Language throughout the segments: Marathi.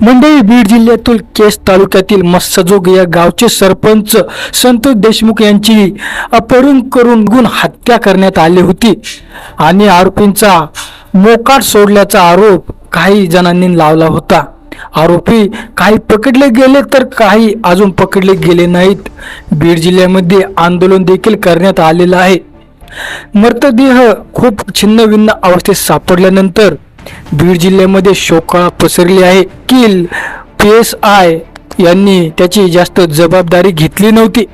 मंडळी बीड जिल्ह्यातील केस तालुक्यातील मस्सजोग या गावचे सरपंच संतोष देशमुख यांची अपहरण करून गुण हत्या करण्यात आली होती. आणि आरोपींचा मोकाट सोडल्याचा आरोप काही जणांनी लावला होता. आरोपी काही पकडले गेले तर काही अजून पकडले गेले नाहीत. बीड जिल्ह्यामध्ये आंदोलन देखील करण्यात आलेलं आहे. मृतदेह खूप छिन्नभिन्न अवस्थेत सापडल्यानंतर बीड जिल्ह्यामध्ये शोकाळा पसरली आहे. किल पी एस आय यांनी त्याची जास्त जबाबदारी घेतली नव्हती.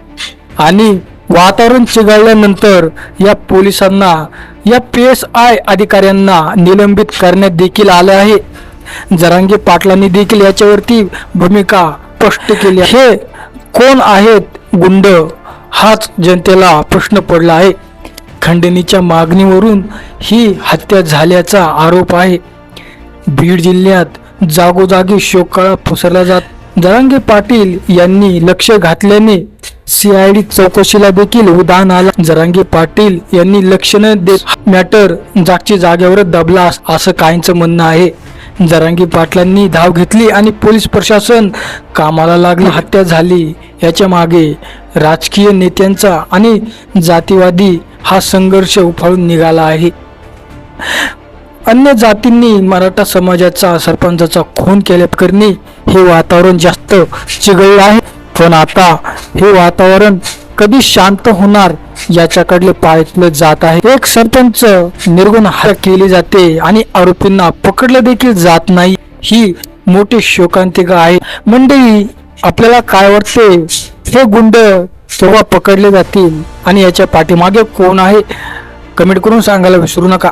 आणि वातावरण चिघळल्यानंतर या पोलिसांना या पी एस आय अधिकाऱ्यांना निलंबित करण्यात देखील आलं आहे. जरांगे पाटलांनी देखील याच्यावरती भूमिका स्पष्ट केली हे कोण आहेत गुंड? हाच जनतेला प्रश्न पडला आहे. खंडणीच्या मागणीवरून ही हत्या झाल्याचा आरोप आहे. बीड जिल्ह्यात जागोजागी शोककळा पसरला जात. जरांगे पाटील यांनी लक्ष घातल्याने सीआयडी चौकशीला देखील उदाहरण आला. जरांगे पाटील यांनी लक्ष न देत मॅटर जागची जागेवरच दबला असं काहींचं म्हणणं आहे. जरांगी पाटलांनी धाव घेतली आणि पोलीस प्रशासन कामाला लागले. हत्या झाली. याच्या मागे राजकीय नेत्यांचा आणि जातीवादी हा संघर्ष उफाळून निघाला आहे. अन्य जातींनी मराठा समाजाचा सरपंचाचा खून केल्याप्रकरणी हे वातावरण जास्त चिघळलं आहे. पण आता हे वातावरण कधी शांत होणार याच्याकडले पाहिलं जात आहे. एक सरपंच निर्गुण हत्या केली जाते आणि आरोपींना पकडलं देखील जात नाही. ही मोठी शोकांतिका आहे. मंडळी आपल्याला काय वाटते? हे गुंड तेव्हा पकडले जातील? आणि याच्या पाठीमागे कोण आहे? कमेंट करून सांगायला विसरू नका.